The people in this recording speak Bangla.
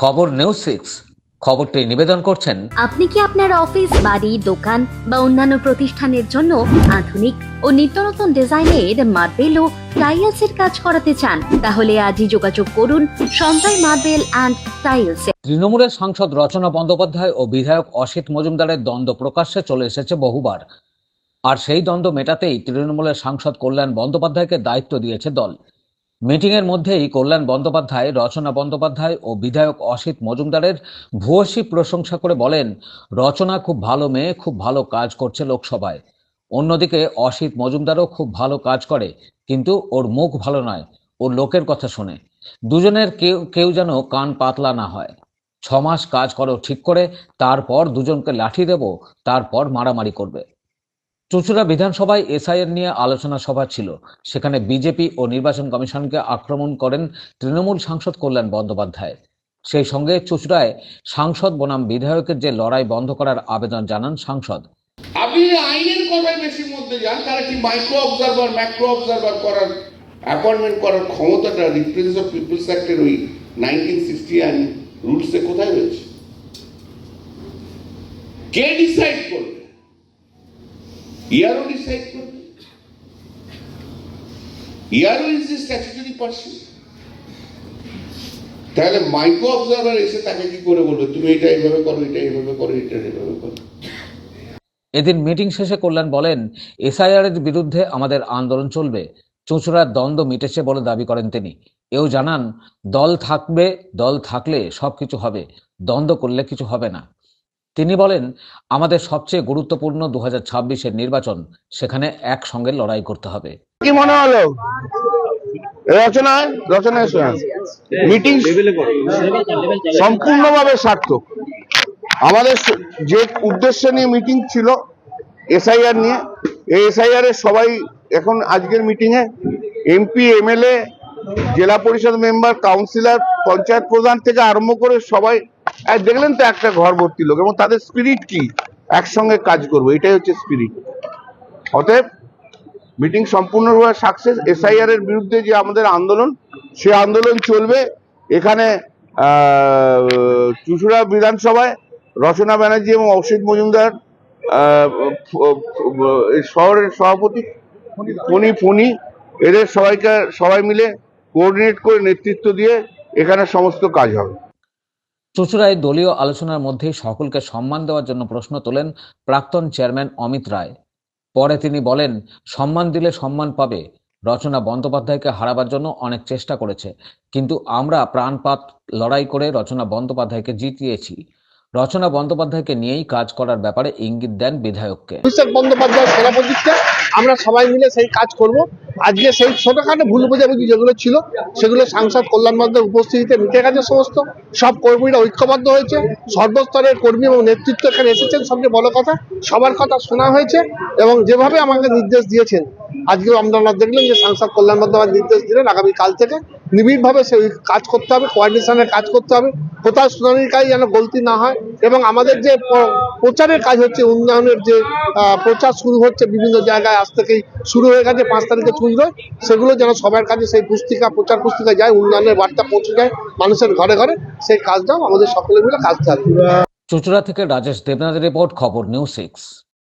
খবর নিউজ সিক্স। খবরটি নিবেদন করছেন আপনি কি আপনার অফিস বাড়ি দোকান বা অন্যান্য প্রতিষ্ঠানের জন্য আধুনিক ও নিত্য নতুন ডিজাইনের মার্বেল ও টাইলসের কাজ করাতে চান? তাহলে আজই যোগাযোগ করুন সঞ্জয় মার্বেল অ্যান্ড টাইলস তৃণমূলের সাংসদ রচনা বন্দ্যোপাধ্যায় ও বিধায়ক অসিত মজুমদারের দ্বন্দ্ব প্রকাশ্যে চলে এসেছে বহুবার। আর সেই দ্বন্দ্ব মেটাতেই তৃণমূলের সাংসদ কল্যাণ বন্দ্যোপাধ্যায়কে দায়িত্ব দিয়েছে দল। মিটিংয়ের মধ্যেই কল্যাণ বন্দ্যোপাধ্যায়, রচনা বন্দ্যোপাধ্যায় ও বিধায়ক অসিত মজুমদারের ভূয়সী প্রশংসা করে বলেন, রচনা খুব ভালো মেয়ে, খুব ভালো কাজ করছে লোকসভায়। অন্যদিকে অসিত মজুমদারও খুব ভালো কাজ করে, কিন্তু ওর মুখ ভালো নয়, ওর লোকের কথা শুনে। দুজনের কেউ কেউ যেন কান পাতলা না হয়। ছ মাস কাজ করো ঠিক করে, তারপর দুজনকে লাঠি দেব, তারপর মারামারি করবে। চুচুড়া বিধানসভায় এসআইএর নিয়ে আলোচনা সভা ছিল। সেখানে বিজেপি ও নির্বাচন কমিশনকে আক্রমণ করেন তৃণমূল সাংসদ কল্যাণ বন্দ্যোপাধ্যায়। সেই সঙ্গে চুচুড়ায় সাংসদ বনাম বিধায়কের যে লড়াই বন্ধ করার আবেদন জানান সাংসদ। আপনি আইনের বেশি মধ্যে যান তারা কি মাইক্রো ম্যাক্রো করার অ্যাপয়েন্টমেন্ট করার ক্ষমতাটা অফ পিপলস অ্যাক্টের ওই নাইনটিন সিক্সটি রুলসে কোথায় রয়েছে? কে ডিসাইড করবে? ইয়ারও ডিসাইড করবে ইয়ারও ইজ এ স্ট্যাচুটারি পার্সন তাহলে মাইক্রো অবজারভার এসে তাকে কি করে বলবে তুমি এটা এইভাবে করো এটা এইভাবে করো এটা এইভাবে করো এদিন মিটিং শেষে কল্যাণ বলেন এসআইআর এর বিরুদ্ধে আমাদের আন্দোলন চলবে। চুঁচুড়ার দ্বন্দ্ব মিটেছে বলে দাবি করেন তিনি। এও জানান, দল থাকবে, দল থাকলে সবকিছু হবে। দ্বন্দ্ব করলে কিছু হবে না। তিনি বলেন, আমাদের সবচেয়ে গুরুত্বপূর্ণ দু হাজার নির্বাচন, সেখানে একসঙ্গে লড়াই করতে হবে। কি মনে হলো? মিটিং সম্পূর্ণভাবে সার্থক। আমাদের যে উদ্দেশ্য নিয়ে মিটিং ছিল, এসআইআর নিয়ে, এই এসআইআর এর সবাই এখন আজকের মিটিং এ এমপি, এমএলএ, জেলা পরিষদ মেম্বার, কাউন্সিলর, পঞ্চায়েত প্রধান থেকে আরম্ভ করে সবাই আর দেখলেন তো একটা ঘর ভর্তি লোক এবং তাদের স্পিরিট কি? একসঙ্গে কাজ করব, এটাই হচ্ছে স্পিরিট অতএব মিটিং সম্পূর্ণভাবে সাকসেস এসআইআর এর বিরুদ্ধে যে আমাদের আন্দোলন, সে আন্দোলন চলবে। এখানে চুঁচুড়া বিধানসভায় রচনা ব্যানার্জি এবং অসিত মজুমদার শহরের সভাপতি ফণি ফণি, এদের সবাইকে, সবাই মিলে কোঅর্ডিনেট করে নেতৃত্ব দিয়ে এখানে সমস্ত কাজ হবে। চুঁচুড়ায় দলীয় আলোচনার মধ্যেই সকলকে সম্মান দেওয়ার জন্য প্রশ্ন তোলেন প্রাক্তন চেয়ারম্যান অমিত রায়। পরে তিনি বলেন, সম্মান দিলে সম্মান পাবে, রচনা বন্দ্যোপাধ্যায়কে হারাবার জন্য অনেক চেষ্টা করেছে, কিন্তু আমরা প্রাণপাত লড়াই করে রচনা বন্দ্যোপাধ্যায়কে জিতিয়েছি। রচনা বন্দ্যোপাধ্যায়কে নিয়েই কাজ করার ব্যাপারে ইঙ্গিত দেন বিধায়ককে। বন্দ্যোপাধ্যায় সভাপতিত্বে আমরা সবাই মিলে সেই কাজ করব। আজকে সেই ছোটখাটো ভুল বোঝাবুঝি যেগুলো ছিল, সেগুলো সাংসদ কল্যাণ বন্দ্যোপাধ্যায়ের উপস্থিতিতে মিটে গেছে সমস্ত। সব কর্মীরা ঐক্যবদ্ধ হয়েছে। সর্বস্তরের কর্মী এবং নেতৃত্ব এখানে এসেছেন, সবচেয়ে বড় কথা। সবার কথা শোনা হয়েছে এবং যেভাবে আমাকে নির্দেশ দিয়েছেন আজকে আপনারা দেখলেন যে সাংসদ কল্যাণ বন্দ্যোপাধ্যায় নির্দেশ দিলেন, আগামী কাল থেকে নিবিড়ভাবে সেই কাজ করতে হবে কোয়ার্ডিনেশনের কাজ করতে হবে। কোথাও শুনানির কাজ যেন গলতি না হয় এবং আমাদের যে প্রচারের কাজ হচ্ছে, উন্নয়নের যে প্রচার শুরু হচ্ছে বিভিন্ন জায়গায়, আজ থেকেই শুরু হয়ে গেছে, পাঁচ তারিখে চুঁচবে সেগুলো যেন সবার কাছে সেই পুস্তিকা, প্রচার পুস্তিকা যায়, উন্নয়নের বার্তা পৌঁছে যায় মানুষের ঘরে ঘরে, সেই কাজটাও আমাদের সকলে মিলে কাজ থাকবে চুচড়া থেকে রাজেশ দেবনাথের রিপোর্ট, খবর নিউজ সিক্স।